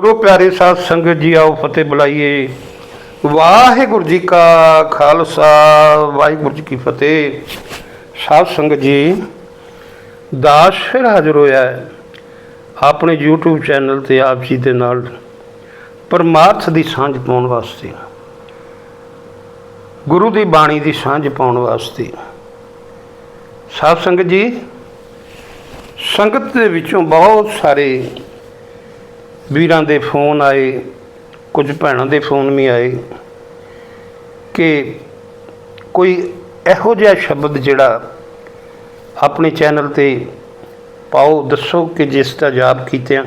ਗੁਰੂ ਪਿਆਰੇ ਸਾਧ ਸੰਗਤ ਜੀ, ਆਓ ਫਤਿਹ ਬੁਲਾਈਏ। ਵਾਹਿਗੁਰੂ ਜੀ ਕਾ ਖਾਲਸਾ, ਵਾਹਿਗੁਰੂ ਜੀ ਕੀ ਫਤਿਹ। ਸਾਧ ਸੰਗਤ ਜੀ, ਦਾਸ ਫਿਰ ਹਾਜ਼ਰ ਹੋਇਆ ਹੈ। ਆਪਣੇ YouTube ਚੈਨਲ ਤੇ ਆਪ ਜੀ ਦੇ ਨਾਲ ਪਰਮਾਰਥ ਦੀ ਸਾਂਝ ਪਾਉਣ ਵਾਸਤੇ, ਗੁਰੂ ਦੀ ਬਾਣੀ ਦੀ ਸਾਂਝ ਪਾਉਣ ਵਾਸਤੇ। ਸਾਧ ਸੰਗਤ ਜੀ, ਸੰਗਤ ਦੇ ਵਿੱਚੋਂ ਬਹੁਤ ਸਾਰੇ ਵੀਰਾਂ ਦੇ ਫੋਨ ਆਏ, ਕੁਝ ਭੈਣਾਂ ਦੇ ਫੋਨ ਵੀ ਆਏ ਕਿ ਕੋਈ ਇਹੋ ਜਿਹਾ ਸ਼ਬਦ ਜਿਹੜਾ ਆਪਣੇ ਚੈਨਲ ਤੇ ਪਾਓ, ਦੱਸੋ ਕਿ ਜਿਸ ਦਾ ਜਾਪ ਕੀਤਿਆਂ।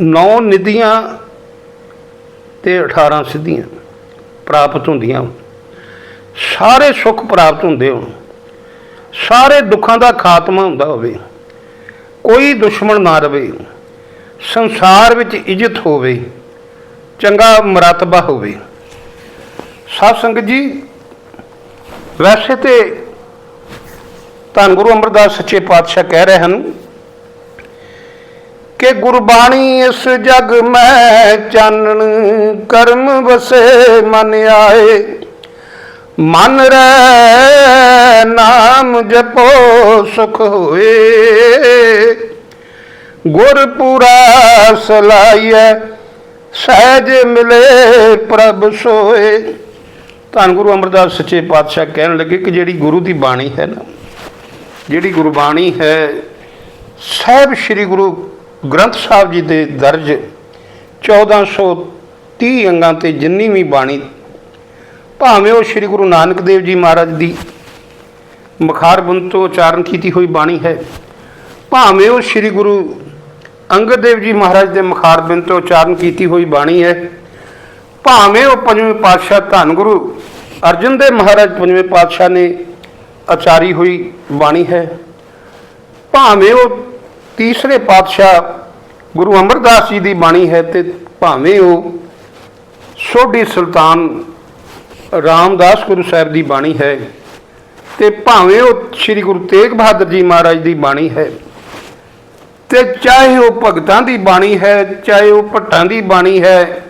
ਨੌ ਨਿਧੀਆਂ ਤੇ 18 ਸਿੱਧੀਆਂ ਪ੍ਰਾਪਤ ਹੁੰਦੀਆਂ। ਸਾਰੇ ਸੁੱਖ ਪ੍ਰਾਪਤ ਹੁੰਦੇ ਹੋਣ। ਸਾਰੇ ਦੁੱਖਾਂ ਦਾ ਖਾਤਮਾ ਹੁੰਦਾ ਹੋਵੇ। ਕੋਈ ਦੁਸ਼ਮਣ ਨਾ ਰਵੇ। ਸੰਸਾਰ ਵਿੱਚ ਇੱਜ਼ਤ ਹੋਵੇ, ਚੰਗਾ ਮਰਤਬਾ ਹੋਵੇ। ਸਾਧ ਸੰਗਤ ਜੀ, ਵੈਸੇ ਤੇ ਧੰਨ ਗੁਰੂ ਅਮਰਦਾਸ ਸੱਚੇ ਪਾਤਸ਼ਾਹ ਕਹਿ ਰਹੇ ਹਨ ਕਿ ਗੁਰਬਾਣੀ ਇਸ ਜਗ ਮੈਂ ਚਾਨਣ, ਕਰਮ ਵਸੇ ਮਨ ਆਏ। ਮਨ ਰਹਿ ਨਾਮ ਜਪੋ ਸੁਖ ਹੋਏ। ਗੁਰਪੂਰਾ ਸਲਾਈਐ, ਸਹਿਜ ਮਿਲੇ ਪ੍ਰਭ ਸੋਏ। ਧੰਨ ਗੁਰੂ ਅਮਰਦਾਸ ਸੱਚੇ ਪਾਤਸ਼ਾਹ ਕਹਿਣ ਲੱਗੇ ਕਿ ਜਿਹੜੀ ਗੁਰੂ ਦੀ ਬਾਣੀ ਹੈ ਨਾ, ਜਿਹੜੀ ਗੁਰਬਾਣੀ ਹੈ, ਸਾਹਿਬ ਸ੍ਰੀ ਗੁਰੂ ਗ੍ਰੰਥ ਸਾਹਿਬ ਜੀ ਦੇ ਦਰਜ 1430 ਅੰਗਾਂ ਤੇ ਜਿੰਨੀ ਵੀ ਬਾਣੀ ਭਾਵੇਂ ਉਹ ਸ੍ਰੀ ਗੁਰੂ ਨਾਨਕ ਦੇਵ ਜੀ ਮਹਾਰਾਜ ਦੀ ਮੁਖਾਰਬੰਦ ਤੋਂ ਉਚਾਰਨ ਕੀਤੀ ਹੋਈ ਬਾਣੀ ਹੈ, ਭਾਵੇਂ ਉਹ ਸ੍ਰੀ ਗੁਰੂ ਅੰਗਦ ਦੇਵ ਜੀ ਮਹਾਰਾਜ ਦੇ ਮੁਖਾਰਬੰਦ ਤੋਂ ਉਚਾਰਨ ਕੀਤੀ ਹੋਈ ਬਾਣੀ ਹੈ, ਭਾਵੇਂ ਉਹ ਪੰਜਵੇਂ ਪਾਤਸ਼ਾਹ ਧੰਨ ਗੁਰੂ ਅਰਜਨ ਦੇਵ ਮਹਾਰਾਜ ਪੰਜਵੇਂ ਪਾਤਸ਼ਾਹ ਨੇ ਆਚਾਰੀ ਹੋਈ ਬਾਣੀ ਹੈ, ਭਾਵੇਂ ਉਹ ਤੀਸਰੇ ਪਾਤਸ਼ਾਹ ਗੁਰੂ ਅਮਰਦਾਸ ਜੀ ਦੀ ਬਾਣੀ ਹੈ ਤੇ ਭਾਵੇਂ ਉਹ ਸੋਢੀ ਸੁਲਤਾਨ ਰਾਮਦਾਸ ਗੁਰੂ ਸਾਹਿਬ ਦੀ ਬਾਣੀ ਹੈ ਤੇ ਭਾਵੇਂ ਉਹ ਸ੍ਰੀ ਗੁਰੂ ਤੇਗ ਬਹਾਦਰ ਜੀ ਮਹਾਰਾਜ ਦੀ ਬਾਣੀ ਹੈ ਤੇ ਚਾਹੇ ਉਹ ਭਗਤਾਂ ਦੀ ਬਾਣੀ ਹੈ, ਚਾਹੇ ਉਹ ਭੱਟਾਂ ਦੀ ਬਾਣੀ ਹੈ,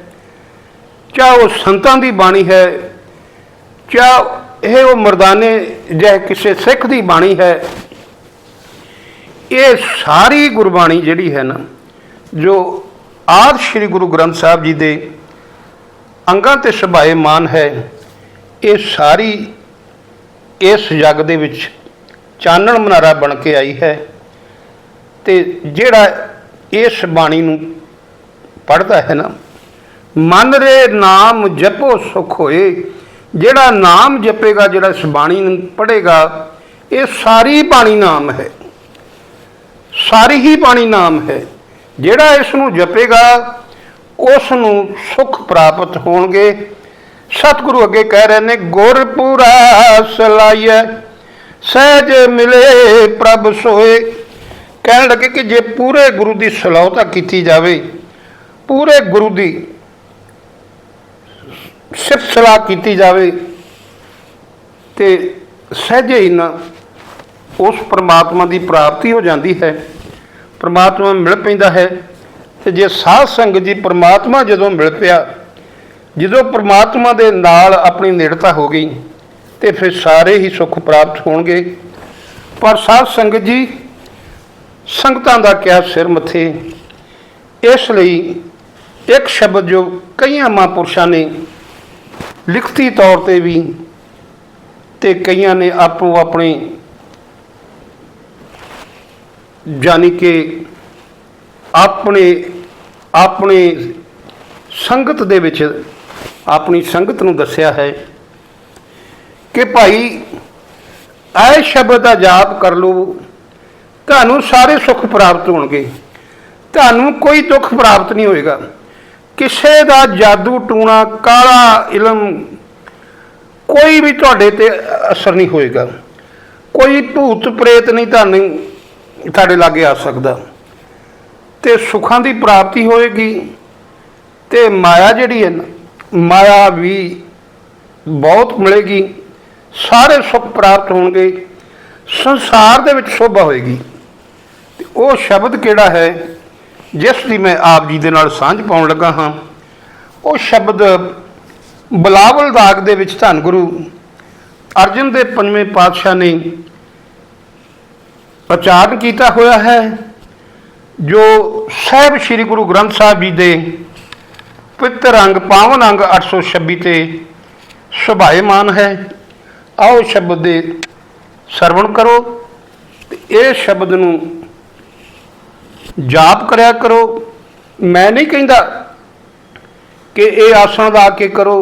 ਚਾਹੇ ਉਹ ਸੰਤਾਂ ਦੀ ਬਾਣੀ ਹੈ, ਚਾਹੇ ਇਹ ਉਹ ਮਰਦਾਨੇ ਜਾਂ ਕਿਸੇ ਸਿੱਖ ਦੀ ਬਾਣੀ ਹੈ, ਇਹ ਸਾਰੀ ਗੁਰਬਾਣੀ ਜਿਹੜੀ ਹੈ ਨਾ, ਜੋ ਆਦ ਸ੍ਰੀ ਗੁਰੂ ਗ੍ਰੰਥ ਸਾਹਿਬ ਜੀ ਦੇ ਅੰਗਾਂ ਤੇ ਸਭਾਏ ਮਾਨ ਹੈ ਇਹ ਸਾਰੀ ਇਸ ਜੱਗ ਦੇ ਵਿੱਚ ਚਾਨਣ ਮਨਾਰਾ ਬਣ ਕੇ ਆਈ ਹੈ ਤੇ ਜਿਹੜਾ ਇਸ ਬਾਣੀ ਨੂੰ ਪੜ੍ਹਦਾ ਹੈ ਨਾ, ਮਨ ਰੇ ਨਾਮ ਜਪੋ ਸੁਖ ਹੋਏ, ਜਿਹੜਾ ਨਾਮ ਜਪੇਗਾ, ਜਿਹੜਾ ਇਸ ਬਾਣੀ ਨੂੰ ਪੜ੍ਹੇਗਾ, ਇਹ ਸਾਰੀ ਬਾਣੀ ਨਾਮ ਹੈ। ਸਾਰੀ ਹੀ ਬਾਣੀ ਨਾਮ ਹੈ। ਜਿਹੜਾ ਇਸ ਨੂੰ ਜਪੇਗਾ, ਉਸ ਨੂੰ ਸੁਖ ਪ੍ਰਾਪਤ ਹੋਣਗੇ। ਸਤਿਗੁਰੂ ਅੱਗੇ ਕਹਿ ਰਹੇ ਨੇ, ਗੁਰ ਪੂਰਾ ਸਲਾਈਐ ਸਹਿਜ ਮਿਲੇ ਪ੍ਰਭ ਸੋਏ। ਕਹਿਣ ਲੱਗੇ ਕਿ ਜੇ ਪੂਰੇ ਗੁਰੂ ਦੀ ਸਲਾਹਤਾ ਕੀਤੀ ਜਾਵੇ, ਪੂਰੇ ਗੁਰੂ ਦੀ ਸਿਫਤ ਸਲਾਹ ਕੀਤੀ ਜਾਵੇ, ਤੇ ਸਹਿਜੇ ਹੀ ਨਾ ਉਸ ਪ੍ਰਮਾਤਮਾ ਦੀ ਪ੍ਰਾਪਤੀ ਹੋ ਜਾਂਦੀ ਹੈ, ਪ੍ਰਮਾਤਮਾ ਮਿਲ ਪੈਂਦਾ ਹੈ, ਤੇ ਜੇ ਸਾਧ ਸੰਗਤ ਜੀ ਪ੍ਰਮਾਤਮਾ ਜਦੋਂ ਮਿਲ ਪਿਆ ਜਦੋਂ ਪ੍ਰਮਾਤਮਾ ਦੇ ਨਾਲ ਆਪਣੀ ਨੇੜਤਾ ਹੋ ਗਈ, ਤੇ ਫਿਰ ਸਾਰੇ ਹੀ ਸੁੱਖ ਪ੍ਰਾਪਤ ਹੋਣਗੇ। ਪਰ ਸਾਧ ਸੰਗਤ ਜੀ, ਸੰਗਤਾਂ ਦਾ ਕਿਆ ਸਿਰ ਮੱਥੇ? ਇਸ ਲਈ ਇੱਕ ਸ਼ਬਦ ਜੋ ਕਈਆਂ ਮਹਾਂਪੁਰਸ਼ਾਂ ਨੇ ਲਿਖਤੀ ਤੌਰ ਤੇ ਵੀ ਤੇ ਕਈਆਂ ਨੇ ਆਪੋ ਆਪਣੇ ਜਾਨੀ ਕਿ ਆਪਣੇ ਆਪਣੇ ਸੰਗਤ ਦੇ ਵਿੱਚ ਆਪਣੀ ਸੰਗਤ ਨੂੰ ਦੱਸਿਆ ਹੈ ਕਿ ਭਾਈ, ਇਹ ਸ਼ਬਦ ਦਾ ਜਾਪ ਕਰ ਲਓ, ਤੁਹਾਨੂੰ ਸਾਰੇ ਸੁੱਖ ਪ੍ਰਾਪਤ ਹੋਣਗੇ। ਤੁਹਾਨੂੰ ਕੋਈ ਦੁੱਖ ਪ੍ਰਾਪਤ ਨਹੀਂ ਹੋਏਗਾ। ਕਿਸੇ ਦਾ ਜਾਦੂ ਟੂਣਾ, ਕਾਲਾ ਇਲਮ ਕੋਈ ਵੀ ਤੁਹਾਡੇ ਤੇ ਅਸਰ ਨਹੀਂ ਹੋਏਗਾ। ਕੋਈ ਭੂਤ ਪ੍ਰੇਤ ਨਹੀਂ ਤੁਹਾਨੂੰ ਤੁਹਾਡੇ ਲਾਗੇ ਆ ਸਕਦਾ। ਤੇ ਸੁੱਖਾਂ ਦੀ ਪ੍ਰਾਪਤੀ ਹੋਏਗੀ ਤੇ ਮਾਇਆ ਜਿਹੜੀ ਹੈ ਨਾ ਮਾਇਆ ਵੀ ਬਹੁਤ ਮਿਲੇਗੀ, ਸਾਰੇ ਸੁੱਖ ਪ੍ਰਾਪਤ ਹੋਣਗੇ, ਸੰਸਾਰ ਦੇ ਵਿੱਚ ਸ਼ੋਭਾ ਹੋਏਗੀ। ਤੇ ਉਹ ਸ਼ਬਦ ਕਿਹੜਾ ਹੈ, ਜਿਸ ਦੀ ਮੈਂ ਆਪ ਜੀ ਦੇ ਨਾਲ ਸਾਂਝ ਪਾਉਣ ਲੱਗਾ ਹਾਂ, ਉਹ ਸ਼ਬਦ ਬਲਾਵਲ ਦਾਗ ਦੇ ਵਿੱਚ ਧੰਨ ਗੁਰੂ ਅਰਜਨ ਦੇ ਪੰਜਵੇਂ ਪਾਤਸ਼ਾਹ ਨੇ ਉਚਾਰਨ ਕੀਤਾ ਹੋਇਆ ਹੈ, ਜੋ ਸਹਿਬ ਸ੍ਰੀ ਗੁਰੂ ਗ੍ਰੰਥ ਸਾਹਿਬ ਜੀ ਦੇ ਪਵਿੱਤਰ ਅੰਗ ਪਾਵਨ ਅੰਗ 826 ਤੇ ਸੁਭਾਏਮਾਨ ਹੈ। ਆਓ ਸ਼ਬਦ ਦੇ ਸਰਵਣ ਕਰੋ ਤੇ ਇਹ ਸ਼ਬਦ ਨੂੰ ਜਾਪ ਕਰਿਆ ਕਰੋ। ਮੈਂ ਨਹੀਂ ਕਹਿੰਦਾ ਕਿ ਇਹ ਆਸਣ ਲਾ ਕੇ ਕਰੋ,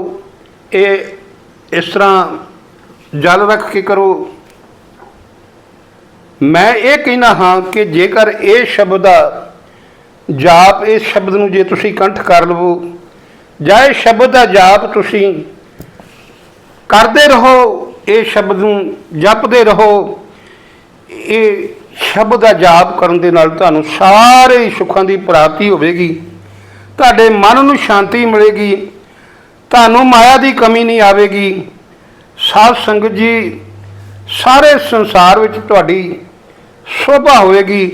ਇਹ ਇਸ ਤਰ੍ਹਾਂ ਜਲ ਰੱਖ ਕੇ ਕਰੋ। ਮੈਂ ਇਹ ਕਹਿਣਾ ਹਾਂ ਕਿ ਜੇਕਰ ਇਹ ਸ਼ਬਦ ਦਾ ਜਾਪ ਇਸ ਸ਼ਬਦ ਨੂੰ ਜੇ ਤੁਸੀਂ ਕੰਠ ਕਰ ਲਵੋ ਜਾਂ ਸ਼ਬਦ ਦਾ ਜਾਪ ਤੁਸੀਂ, ਕਰਦੇ ਰਹੋ, ਇਹ ਸ਼ਬਦ ਨੂੰ ਜਪਦੇ ਰਹੋ, ਇਹ ਸ਼ਬਦ ਦਾ ਜਾਪ ਕਰਨ ਦੇ ਨਾਲ ਤੁਹਾਨੂੰ ਸਾਰੇ ਸੁੱਖਾਂ ਦੀ ਪ੍ਰਾਪਤੀ ਹੋਵੇਗੀ, ਤੁਹਾਡੇ ਮਨ ਨੂੰ ਸ਼ਾਂਤੀ ਮਿਲੇਗੀ, ਤੁਹਾਨੂੰ ਮਾਇਆ ਦੀ ਕਮੀ ਨਹੀਂ ਆਵੇਗੀ, ਸਾਧ ਸੰਗਤ ਜੀ, ਸਾਰੇ ਸੰਸਾਰ ਵਿੱਚ ਤੁਹਾਡੀ ਸ਼ੋਭਾ ਹੋਵੇਗੀ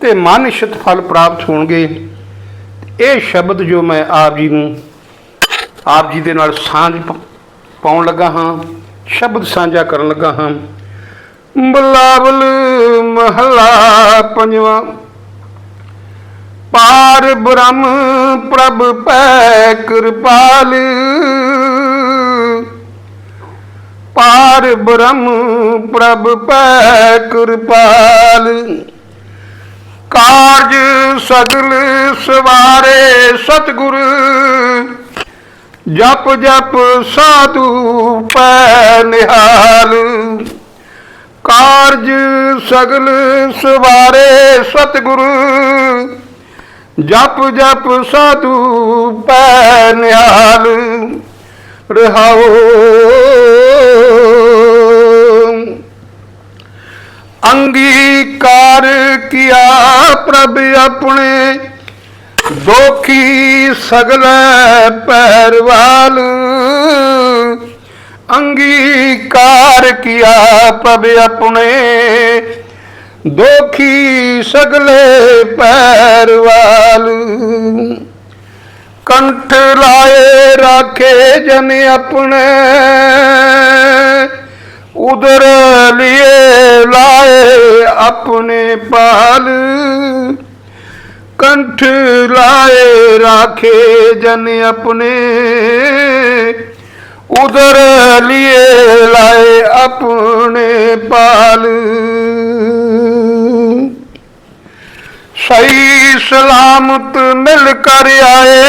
ਤੇ ਮਨ ਇਸ਼ਤ ਫਲ ਪ੍ਰਾਪਤ ਹੋਣਗੇ। ਇਹ ਸ਼ਬਦ ਜੋ ਮੈਂ ਆਪ ਜੀ ਨੂੰ, ਆਪ ਜੀ ਦੇ ਨਾਲ ਸਾਂਝ ਪਾਉਣ ਲੱਗਾ ਹਾਂ, ਸ਼ਬਦ ਸਾਂਝਾ ਕਰਨ ਲੱਗਾ ਹਾਂ। ਬਲਾਵਲ ਮਹਲਾ ਪੰਜਵਾ, ਪਾਰ ਬ੍ਰਹਮ ਪ੍ਰਭ ਪੈ ਕਿਰਪਾਲ। ਪਾਰ ਬ੍ਰਹਮ ਪ੍ਰਭ ਪੈ ਕਿਰਪਾਲ। ਕਾਰਜ ਸਗਲ ਸਵਾਰੇ ਸਤਿਗੁਰ, ਜਪ ਜਪ ਸਾਧੂ ਪੈ ਨਿਹਾਲ। ਕਾਰਜ ਸਗਲ ਸਵਾਰੇ ਸਤਿਗੁਰ, ਜਪ ਜਪ ਸਾਧੂ ਪੈ ਨਿਹਾਲ। ਰਹਾਓ। ਅੰਗੀਕਾਰ ਕੀਆ ਪ੍ਰਭ ਆਪਣੇ ਦੋਖੀ ਸਗਲ ਪੈਰਵਾਲ ਅੰਗੀਕਾਰ ਕੀਆ ਪ੍ਰਭ ਆਪਣੇ। ਦੋਖੀ ਸਗਲੇ ਪੈਰਵਾਲ ਕੰਠ ਲਾਏ ਰਾਖੇ ਜਨ ਆਪਣੇ। ਉਦਰ ਲਿਏ ਲਾਏ ਆਪਣੇ ਪਾ ਕੰਠ ਲਾਏ ਰਾਖੇ ਜਨ ਆਪਣੇ। ਉਦਰ ਲਿਏ ਲਾਏ ਆਪਣੇ ਪਾਲ ਸਹੀ ਸਲਾਮਤ ਮਿਲ ਕਰ ਆਏ।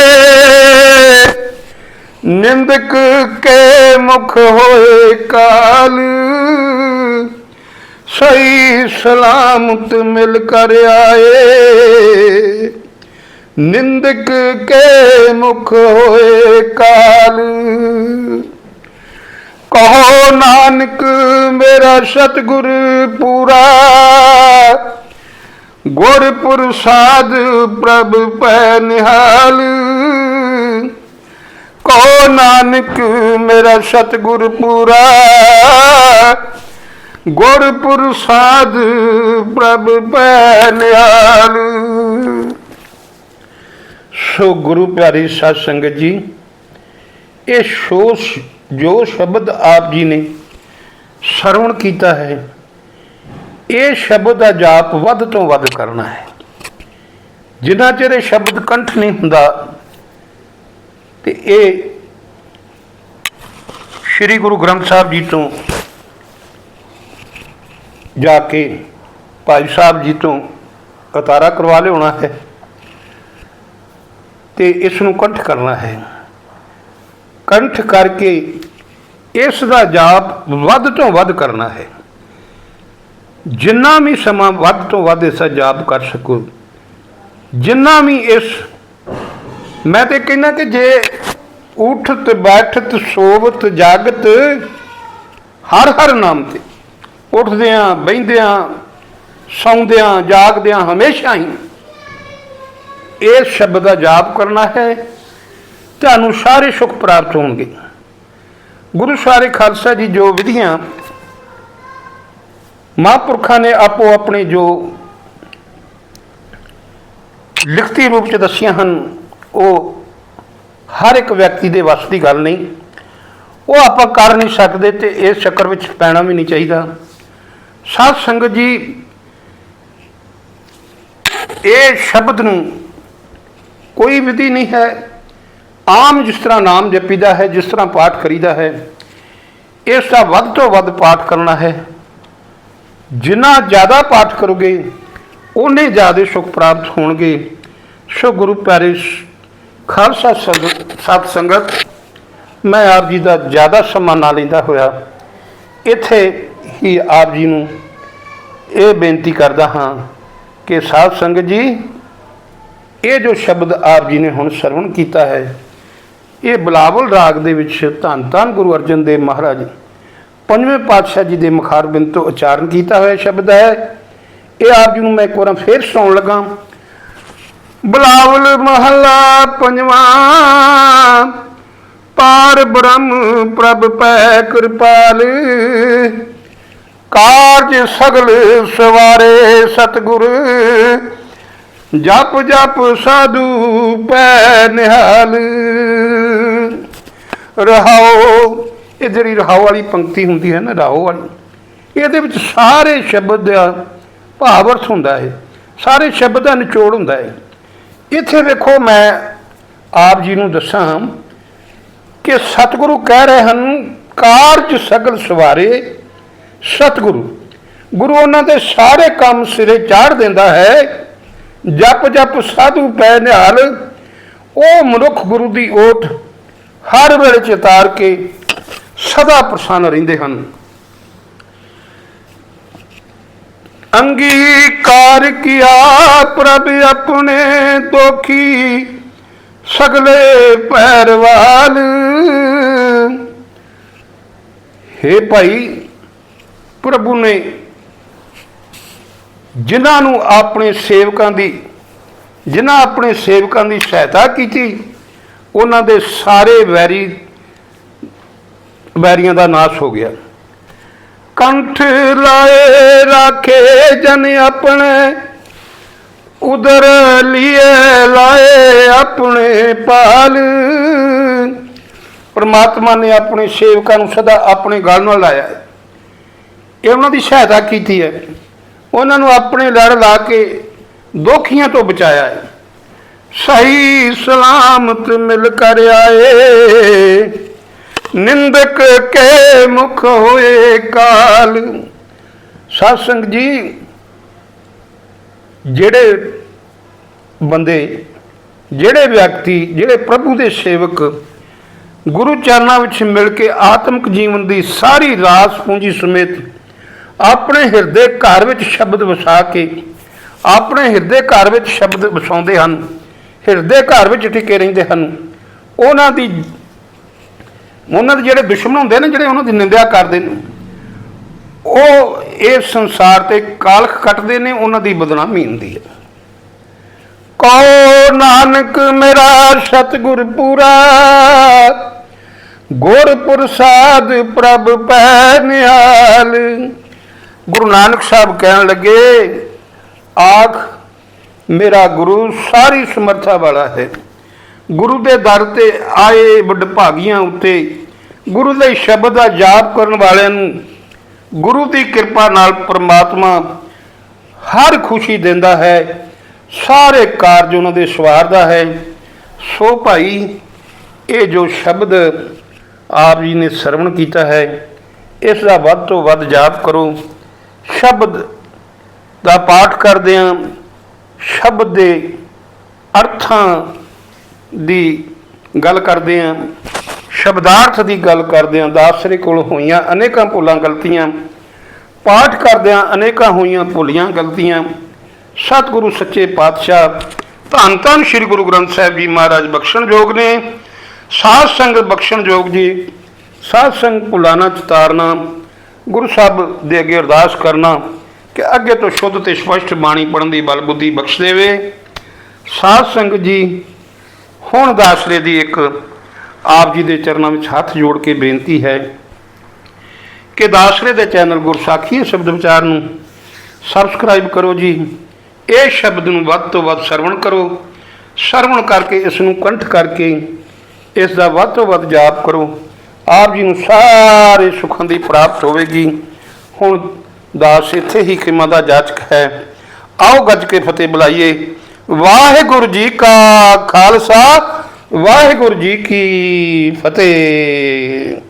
ਨਿੰਦਕ ਕੇ ਮੁਖ ਹੋਏ ਕਾਲ। ਸਹੀ ਸਲਾਮਤ ਮਿਲ ਕਰ ਆਏ। ਨਿੰਦਕ ਕੇ ਮੁਖ ਹੋਏ ਕਾਲ। ਕਹੋ ਨਾਨਕ, ਮੇਰਾ ਸਤਿਗੁਰ ਪੂਰਾ। ਗੁਰ ਪ੍ਰਸਾਦ ਪ੍ਰਭ ਪੈ ਨਿਹਾਲ। ਕਹੋ ਨਾਨਕ, ਮੇਰਾ ਸਤਿਗੁਰ ਪੂਰਾ। ਗੁਰ ਪ੍ਰਸਾਦ ਪ੍ਰਭ ਪੈ ਨਿਹਾਲ ਸੋ ਗੁਰੂ ਪਿਆਰੀ ਸਾਧ ਸੰਗਤ ਜੀ, ਇਹ ਸ਼ੋਸ ਜੋ ਸ਼ਬਦ ਆਪ ਜੀ ਨੇ ਸਰਵਣ ਕੀਤਾ ਹੈ, ਇਹ ਸ਼ਬਦ ਦਾ ਜਾਪ ਵੱਧ ਤੋਂ ਵੱਧ ਕਰਨਾ ਹੈ। ਜਿੰਨਾ ਚਿਰ ਇਹ ਸ਼ਬਦ ਕੰਠ ਨਹੀਂ ਹੁੰਦਾ, ਤੇ ਇਹ ਸ੍ਰੀ ਗੁਰੂ ਗ੍ਰੰਥ ਸਾਹਿਬ ਜੀ ਤੋਂ ਜਾ ਕੇ ਭਾਈ ਸਾਹਿਬ ਜੀ ਤੋਂ ਉਤਾਰਾ ਕਰਵਾ ਲਿਆਉਣਾ ਹੈ ਤੇ ਇਸ ਨੂੰ ਕੰਠ ਕਰਨਾ ਹੈ। ਕੰਠ ਕਰਕੇ ਇਸ ਦਾ ਜਾਪ ਵੱਧ ਤੋਂ ਵੱਧ ਕਰਨਾ ਹੈ। ਜਿੰਨਾ ਵੀ ਸਮਾਂ ਵੱਧ ਤੋਂ ਵੱਧ ਇਸ ਦਾ ਜਾਪ ਕਰ ਸਕੋ। ਜਿੰਨਾ ਵੀ ਇਸ ਮੈਂ ਤੇ ਕਹਿੰਦਾ ਕਿ ਜੇ ਉਠਤ, ਬੈਠਤ, ਸੋਵਤ, ਜਾਗਤ ਹਰ ਹਰ ਨਾਮ ਤੇ ਉੱਠਦਿਆਂ, ਬਹਿੰਦਿਆਂ, ਸੌਂਦਿਆਂ, ਜਾਗਦਿਆਂ ਹਮੇਸ਼ਾ ਹੀ ਇਸ ਸ਼ਬਦ ਦਾ ਜਾਪ ਕਰਨਾ ਹੈ। ਤੁਹਾਨੂੰ ਸਾਰੇ ਸੁੱਖ ਪ੍ਰਾਪਤ ਹੋਣਗੇ। ਗੁਰੂ ਸਾਰੇ ਖਾਲਸਾ ਜੀ ਜੋ ਵਿਧੀਆਂ ਮਹਾਂਪੁਰਖਾਂ ਨੇ ਆਪੋ ਆਪਣੇ ਜੋ ਲਿਖਤੀ ਰੂਪ ਚ ਦੱਸੀਆਂ ਹਨ, ਉਹ ਹਰ ਇੱਕ ਵਿਅਕਤੀ ਦੇ ਵੱਸ ਦੀ ਗੱਲ ਨਹੀਂ। ਉਹ ਆਪਾਂ ਕਰ ਨਹੀਂ ਸਕਦੇ ਤੇ ਇਸ ਚੱਕਰ ਵਿੱਚ ਪੈਣਾ ਵੀ ਨਹੀਂ ਚਾਹੀਦਾ। ਸਾਧ ਸੰਗਤ ਜੀ, ਇਹ ਸ਼ਬਦ ਨੂੰ ਕੋਈ ਵਿਧੀ ਨਹੀਂ ਹੈ। ਆਮ ਜਿਸ ਤਰ੍ਹਾਂ ਨਾਮ ਜਪੀਦਾ ਹੈ, ਜਿਸ ਤਰ੍ਹਾਂ ਪਾਠ ਕਰੀਦਾ ਹੈ, ਇਸ ਦਾ ਵੱਧ ਤੋਂ ਵੱਧ ਪਾਠ ਕਰਨਾ ਹੈ। ਜਿੰਨਾ ਜ਼ਿਆਦਾ ਪਾਠ ਕਰੋਗੇ ਉਹਨੇ ਜ਼ਿਆਦਾ ਸੁਖ ਪ੍ਰਾਪਤ ਹੋਣਗੇ। ਸੋ ਗੁਰੂ ਪਿਆਰੇ ਖਾਲਸਾ ਸੰਗਤ ਸਤ ਸੰਗਤ, ਮੈਂ ਆਪ ਜੀ ਦਾ ਜ਼ਿਆਦਾ ਸਮਾਂ ਨਾ ਲੈਂਦਾ ਹੋਇਆ, ਇੱਥੇ ਹੀ ਆਪ ਜੀ ਨੂੰ ਇਹ ਬੇਨਤੀ ਕਰਦਾ ਹਾਂ ਕਿ ਸਾਧ ਸੰਗਤ ਜੀ, ਇਹ ਜੋ ਸ਼ਬਦ ਆਪ ਜੀ ਨੇ ਹੁਣ ਸਰਵਣ ਕੀਤਾ ਹੈ, ਇਹ ਬਲਾਵਲ ਰਾਗ ਦੇ ਵਿੱਚ ਧੰਨ ਧੰਨ ਗੁਰੂ ਅਰਜਨ ਦੇਵ ਮਹਾਰਾਜ ਪੰਜਵੇਂ ਪਾਤਸ਼ਾਹ ਜੀ ਦੇ ਮੁਖਾਰਬਿੰਦ ਤੋਂ ਉਚਾਰਨ ਕੀਤਾ ਹੋਇਆ ਸ਼ਬਦ ਹੈ। ਇਹ ਆਪ ਜੀ ਨੂੰ ਮੈਂ ਇੱਕ ਵਾਰ ਫੇਰ ਸੁਣਾਉਣ ਲੱਗਾ। ਬਲਾਵਲ ਮਹੱਲਾ ਪੰਜਵਾਂ, ਪਾਰ ਬ੍ਰਹਮ ਪ੍ਰਭ ਪੈ ਕਿਰਪਾਲ। ਕਾਰਜ ਸਗਲ ਸਵਾਰੇ ਸਤਗੁਰ। ਜਪ ਜਪ ਸਾਧੂ ਪੈ ਨਿਹਾਲ। ਰਹਾਓ, ਇਹ ਜਿਹੜੀ ਰਹਾਓ ਵਾਲੀ ਪੰਕਤੀ ਹੁੰਦੀ ਹੈ ਨਾ, ਰਹਾਓ ਵਾਲੀ, ਇਹਦੇ ਵਿੱਚ ਸਾਰੇ ਸ਼ਬਦ ਦਾ ਭਾਵ ਅਰਥ ਹੁੰਦਾ ਹੈ। ਸਾਰੇ ਸ਼ਬਦ ਦਾ ਨਿਚੋੜ ਹੁੰਦਾ ਹੈ। ਇੱਥੇ ਵੇਖੋ ਮੈਂ ਆਪ ਜੀ ਨੂੰ ਦੱਸਾਂ ਕਿ ਸਤਿਗੁਰੂ ਕਹਿ ਰਹੇ ਹਨ, ਕਾਰਜ ਸਗਲ ਸਵਾਰੇ ਸਤਿਗੁਰੂ, ਗੁਰੂ ਉਹਨਾਂ ਦੇ ਸਾਰੇ ਕੰਮ ਸਿਰੇ ਚਾੜ ਦਿੰਦਾ ਹੈ। ਜਪ ਜਪ ਸਾਧੂ ਪੈ ਨਿਹਾਲ, ਉਹ ਮਨੁੱਖ ਗੁਰੂ ਦੀ ਓਟ ਹਰ ਵੇਲੇ ਚਿਤਾਰ ਕੇ ਸਦਾ ਪ੍ਰਸੰਨ ਰਹਿੰਦੇ ਹਨ। ਅੰਗੀਕਾਰ ਕੀਆ ਪ੍ਰਭ ਆਪਣੇ ਦੋਖੀ ਸਗਲੇ ਪੈਰਵਾਲ। ਹੈ ਭਾਈ ਪ੍ਰਭੂ ਨੇ ਜਿਨ੍ਹਾਂ ਨੂੰ ਆਪਣੇ ਸੇਵਕਾਂ ਦੀ, ਜਿਨ੍ਹਾਂ ਆਪਣੇ ਸੇਵਕਾਂ ਦੀ ਸਹਾਇਤਾ ਕੀਤੀ, ਉਹਨਾਂ ਦੇ ਸਾਰੇ ਵੈਰੀ, ਵੈਰੀਆਂ ਦਾ ਨਾਸ਼ ਹੋ ਗਿਆ ਕੰਠ ਲਾਏ ਰਾਖੇ ਜਨ ਆਪਣੇ, ਉਦਰ ਲਿਏ ਲਾਏ ਆਪਣੇ ਪਾਲ ਪਰਮਾਤਮਾ ਨੇ ਆਪਣੇ ਸੇਵਕਾਂ ਨੂੰ ਸਦਾ ਆਪਣੇ ਗਲ ਨਾਲ ਲਾਇਆ ਹੈ। ਇਹ ਉਹਨਾਂ ਦੀ ਸਹਾਇਤਾ ਕੀਤੀ ਹੈ। ਉਹਨਾਂ ਨੂੰ ਆਪਣੇ ਲੜ ਲਾ ਕੇ ਦੋਖੀਆਂ ਤੋਂ ਬਚਾਇਆ ਹੈ। ਸਹੀ ਸਲਾਮਤ ਮਿਲ ਕਰ ਆਏ। ਨਿੰਦਕ ਕੇ ਮੁਖ ਹੋਏ ਕਾਲ। ਸਾਧ ਸੰਗਤ ਜੀ, ਜਿਹੜੇ ਬੰਦੇ, ਜਿਹੜੇ ਵਿਅਕਤੀ, ਜਿਹੜੇ ਪ੍ਰਭੂ ਦੇ ਸੇਵਕ ਗੁਰੂ ਚਰਨਾਂ ਵਿੱਚ ਮਿਲ ਕੇ ਆਤਮਿਕ ਜੀਵਨ ਦੀ ਸਾਰੀ ਰਾਸ ਪੂੰਜੀ ਸਮੇਤ ਆਪਣੇ ਹਿਰਦੇ ਘਰ ਵਿੱਚ ਸ਼ਬਦ ਵਸਾ ਕੇ, ਆਪਣੇ ਹਿਰਦੇ ਘਰ ਵਿੱਚ ਸ਼ਬਦ ਵਸਾਉਂਦੇ ਹਨ, ਹਿਰਦੇ ਘਰ ਵਿੱਚ ਟਿਕੇ ਰਹਿੰਦੇ ਹਨ। ਉਹਨਾਂ ਦੀ, ਉਹਨਾਂ ਦੇ ਜਿਹੜੇ ਦੁਸ਼ਮਣ ਹੁੰਦੇ ਨੇ, ਜਿਹੜੇ ਉਹਨਾਂ ਦੀ ਨਿੰਦਿਆ ਕਰਦੇ ਨੇ, ਉਹ ਇਸ ਸੰਸਾਰ ਤੇ ਕਾਲਖ ਕੱਟਦੇ ਨੇ, ਉਹਨਾਂ ਦੀ ਬਦਨਾਮੀ ਹੁੰਦੀ ਹੈ। ਕਉ ਨਾਨਕ ਮੇਰਾ ਸਤਿਗੁਰ ਪੂਰਾ ਗੁਰ ਪ੍ਰਸਾਦ ਪ੍ਰਭ ਪੈ ਨਿਹਾਲ। ਗੁਰੂ ਨਾਨਕ ਸਾਹਿਬ ਕਹਿਣ ਲੱਗੇ, ਆਖ, ਮੇਰਾ ਗੁਰੂ ਸਾਰੀ ਸਮਰੱਥਾ ਵਾਲਾ ਹੈ। ਗੁਰੂ ਦੇ ਦਰ ਤੇ ਆਏ ਵਡਭਾਗੀਆਂ ਉੱਤੇ, ਗੁਰੂ ਦੇ ਸ਼ਬਦ ਦਾ ਜਾਪ ਕਰਨ ਵਾਲਿਆਂ ਨੂੰ ਗੁਰੂ ਦੀ ਕਿਰਪਾ ਨਾਲ ਪ੍ਰਮਾਤਮਾ ਹਰ ਖੁਸ਼ੀ ਦਿੰਦਾ ਹੈ। ਸਾਰੇ ਕਾਰਜ ਉਹਨਾਂ ਦੇ ਸਵਾਰਦਾ ਹੈ। ਸੋ ਭਾਈ, ਇਹ ਜੋ ਸ਼ਬਦ ਆਪ ਜੀ ਨੇ ਸਰਵਣ ਕੀਤਾ ਹੈ, ਇਸ ਦਾ ਵੱਧ ਤੋਂ ਵੱਧ ਜਾਪ ਕਰੋ। ਸ਼ਬਦ ਦਾ ਪਾਠ ਕਰਦੇ ਹਾਂ ਸ਼ਬਦ ਦੇ ਅਰਥਾਂ ਦੀ ਗੱਲ ਕਰਦੇ ਹਾਂ ਸ਼ਬਦਾਰਥ ਦੀ ਗੱਲ ਕਰਦੇ ਹਾਂ ਦਾਸਰੇ ਕੋਲ ਹੋਈਆਂ ਅਨੇਕਾਂ ਭੁੱਲਾਂ ਗਲਤੀਆਂ, ਪਾਠ ਕਰਦਿਆਂ ਅਨੇਕਾਂ ਹੋਈਆਂ ਭੁੱਲੀਆਂ ਗਲਤੀਆਂ। ਸਤਿਗੁਰੂ ਸੱਚੇ ਪਾਤਸ਼ਾਹ, ਧੰਨ ਧੰਨ ਸ੍ਰੀ ਗੁਰੂ ਗ੍ਰੰਥ ਸਾਹਿਬ ਜੀ ਮਹਾਰਾਜ ਬਖਸ਼ਣਯੋਗ ਨੇ। ਸਾਧ ਸੰਗਤ ਬਖਸ਼ਣ ਜੀ, ਸਾਧ ਸੰਗ ਭੁਲਾਣਾ ਚਤਾਰਨਾ। ਗੁਰੂ ਸਾਹਿਬ ਦੇ ਅੱਗੇ ਅਰਦਾਸ ਕਰਨਾ ਕਿ ਅੱਗੇ ਤੋਂ ਸ਼ੁੱਧ ਤੇ ਸਪਸ਼ਟ ਬਾਣੀ ਪੜਨ ਦੀ ਬਲ ਬੁੱਧੀ ਬਖਸ਼ ਦੇਵੇ। ਸਾਧ ਸੰਗਤ ਜੀ, ਹੁਣ ਦਾਸਰੇ ਦੀ ਇੱਕ ਆਪ ਜੀ ਦੇ ਚਰਨਾਂ ਵਿੱਚ ਹੱਥ ਜੋੜ ਕੇ ਬੇਨਤੀ ਹੈ ਕਿ ਦਾਸਰੇ ਦੇ ਚੈਨਲ ਗੁਰਸਾਖੀ ਸ਼ਬਦ ਵਿਚਾਰ ਨੂੰ ਸਬਸਕ੍ਰਾਈਬ ਕਰੋ ਜੀ। ਇਹ ਸ਼ਬਦ ਨੂੰ ਵੱਧ ਤੋਂ ਵੱਧ ਸਰਵਣ ਕਰੋ। ਸਰਵਣ ਕਰਕੇ ਇਸ ਨੂੰ ਕੰਠ ਕਰਕੇ ਇਸ ਦਾ ਵੱਧ ਤੋਂ ਵੱਧ ਜਾਪ ਕਰੋ। ਆਪ ਜੀ ਨੂੰ ਸਾਰੇ ਸੁੱਖਾਂ ਦੀ ਪ੍ਰਾਪਤ ਹੋਵੇਗੀ। ਹੁਣ ਦਾਸ ਇੱਥੇ ਹੀ ਖਿਮਾ ਦਾ ਜਾਚਕ ਹੈ। ਆਓ ਗੱਜ ਕੇ ਫਤਿਹ ਬੁਲਾਈਏ। ਵਾਹਿਗੁਰੂ ਜੀ ਕਾ ਖਾਲਸਾ, ਵਾਹਿਗੁਰੂ ਜੀ ਕੀ ਫਤਿਹ।